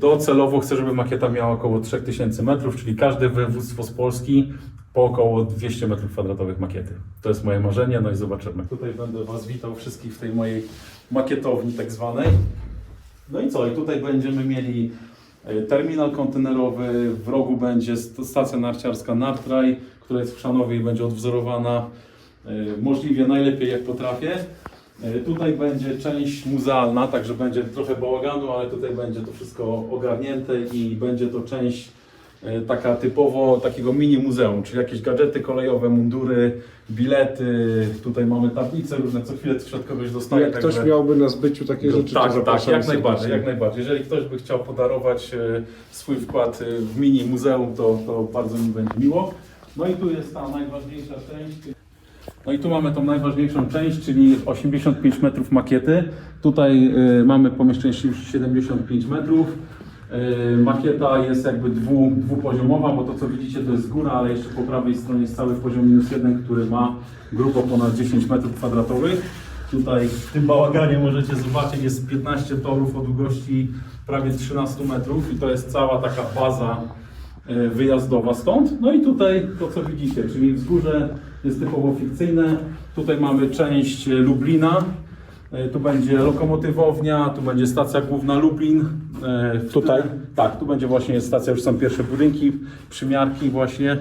Docelowo chcę, żeby makieta miała około 3000 metrów, czyli każde województwo z Polski po około 200 metrów kwadratowych makiety. To jest moje marzenie, no i zobaczymy. Tutaj będę Was witał wszystkich w tej mojej makietowni tak zwanej. No i co? I tutaj będziemy mieli e, terminal kontenerowy, w rogu będzie st- stacja narciarska Nartraj, która jest w Chrzanowie i będzie odwzorowana e, możliwie najlepiej jak potrafię. E, Tutaj będzie część muzealna, także będzie trochę bałaganu, ale tutaj będzie to wszystko ogarnięte i będzie to część e, taka typowo takiego mini muzeum, czyli jakieś gadżety kolejowe, mundury, bilety, tutaj mamy tablice różne, co chwilę coś od kogoś dostaję. Jak ktoś także- miałby na zbyciu takie rzeczy, to tak, tak, jak najbardziej, jak najbardziej. Jeżeli ktoś by chciał podarować e, swój wkład w mini muzeum, to, to bardzo mi będzie miło. No i tu jest ta najważniejsza część. No i tu mamy tą najważniejszą część, czyli 85 metrów makiety. Tutaj e, mamy pomieszczenie 75 metrów. E, Makieta jest jakby dwu, dwupoziomowa, bo to co widzicie to jest góra, ale jeszcze po prawej stronie jest cały poziom minus jeden, który ma grubo ponad 10 metrów kwadratowych. Tutaj w tym bałaganie możecie zobaczyć, jest 15 torów o długości prawie 13 metrów i to jest cała taka baza wyjazdowa stąd. No i tutaj to co widzicie, czyli wzgórze jest typowo fikcyjne. Tutaj mamy część e, Lublina. E, Tu będzie lokomotywownia, tu będzie stacja główna Lublin. E, Tutaj? Tak, tu będzie właśnie stacja, już są pierwsze budynki, przymiarki właśnie.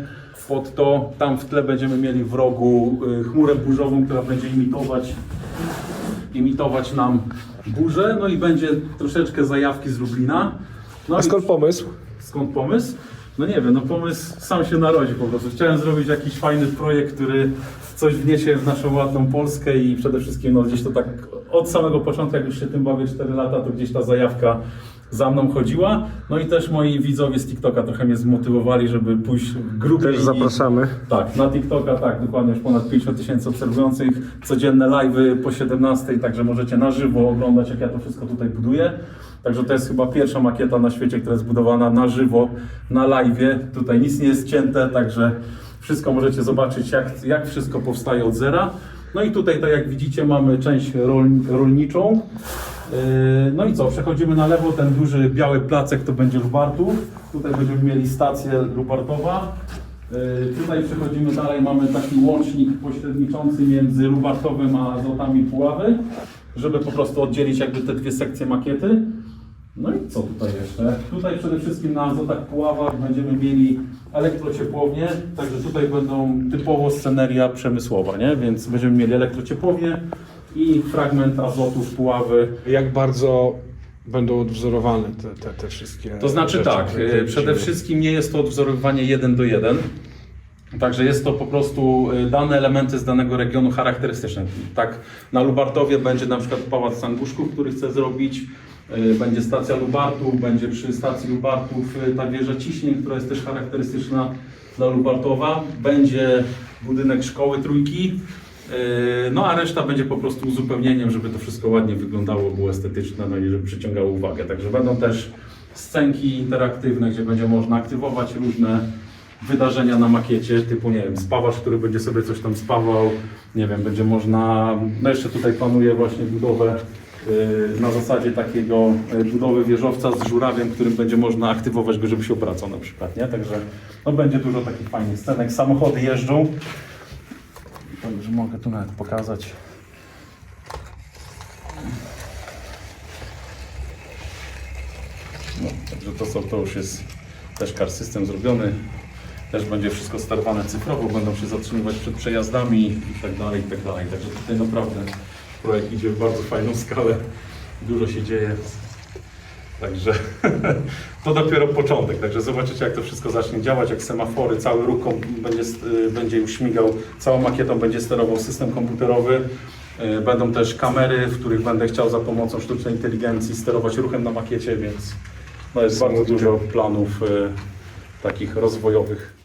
Pod to, tam w tle będziemy mieli w rogu e, chmurę burzową, która będzie imitować imitować nam burzę, no i będzie troszeczkę zajawki z Lublina. No A skąd pomysł? skąd pomysł? No nie wiem, no pomysł sam się narodził po prostu. Chciałem zrobić jakiś fajny projekt, który coś wniesie w naszą ładną Polskę i przede wszystkim no gdzieś to tak od samego początku, jak już się tym bawię 4 lata, to gdzieś ta zajawka za mną chodziła. No i też moi widzowie z TikToka trochę mnie zmotywowali, żeby pójść grubiej. Też i- zapraszamy. tak, na TikToka tak, dokładnie już ponad 50 tysięcy obserwujących, codzienne live'y po 17, także możecie na żywo oglądać jak ja to wszystko tutaj buduję. Także to jest chyba pierwsza makieta na świecie, która jest budowana na żywo, na live'ie. Tutaj nic nie jest cięte, także wszystko możecie zobaczyć jak, jak wszystko powstaje od zera. No i tutaj, tak jak widzicie, mamy część rol, rolniczą. Yy, No i co, przechodzimy na lewo, ten duży biały placek to będzie Lubartów. Tutaj będziemy mieli stację Lubartowa. Yy, Tutaj przechodzimy dalej, mamy taki łącznik pośredniczący między Lubartowem a Złotami Puławy, żeby po prostu oddzielić jakby te dwie sekcje makiety. No i co tutaj jeszcze? Tutaj przede wszystkim na Azotach Puławach będziemy mieli elektrociepłownię, także tutaj będą typowo sceneria przemysłowa, nie? Więc będziemy mieli elektrociepłownię i fragment azotów Puławy. Jak bardzo będą odwzorowane te, te, te wszystkie To znaczy rzeczy, tak, które przede widzimy? wszystkim nie jest to odwzorowywanie jeden do jeden. Także jest to po prostu e, dane elementy z danego regionu charakterystyczne. Tak, na Lubartowie będzie na przykład Pałac Sanguszków, który chcę zrobić. e, Będzie stacja Lubartów, będzie przy stacji Lubartów e, ta wieża ciśnień, która jest też charakterystyczna dla Lubartowa. Będzie budynek szkoły trójki. E, No a reszta będzie po prostu uzupełnieniem, żeby to wszystko ładnie wyglądało, było estetyczne, no i żeby przyciągało uwagę. Także będą też scenki interaktywne, gdzie będzie można aktywować różne wydarzenia na makiecie, typu nie wiem, spawacz, który będzie sobie coś tam spawał, nie wiem, będzie można, no jeszcze tutaj planuję właśnie budowę y, na zasadzie takiego y, budowy wieżowca z żurawiem, którym będzie można aktywować go, żeby się obracał na przykład, nie? Także no będzie dużo takich fajnych scenek, samochody jeżdżą. Także mogę tu nawet pokazać. No, także to, są, to już jest też car system zrobiony. Też będzie wszystko sterowane cyfrowo, będą się zatrzymywać przed przejazdami i tak dalej, i tak dalej. Także tutaj naprawdę projekt idzie w bardzo fajną skalę. Dużo się dzieje. Także to dopiero początek. Także zobaczycie, jak to wszystko zacznie działać, jak semafory, cały ruch będzie, y, będzie już śmigał, całą makietą będzie sterował system komputerowy. Y, Będą też kamery, w których będę chciał za pomocą sztucznej inteligencji sterować ruchem na makiecie, więc no jest bardzo dużo planów y, takich rozwojowych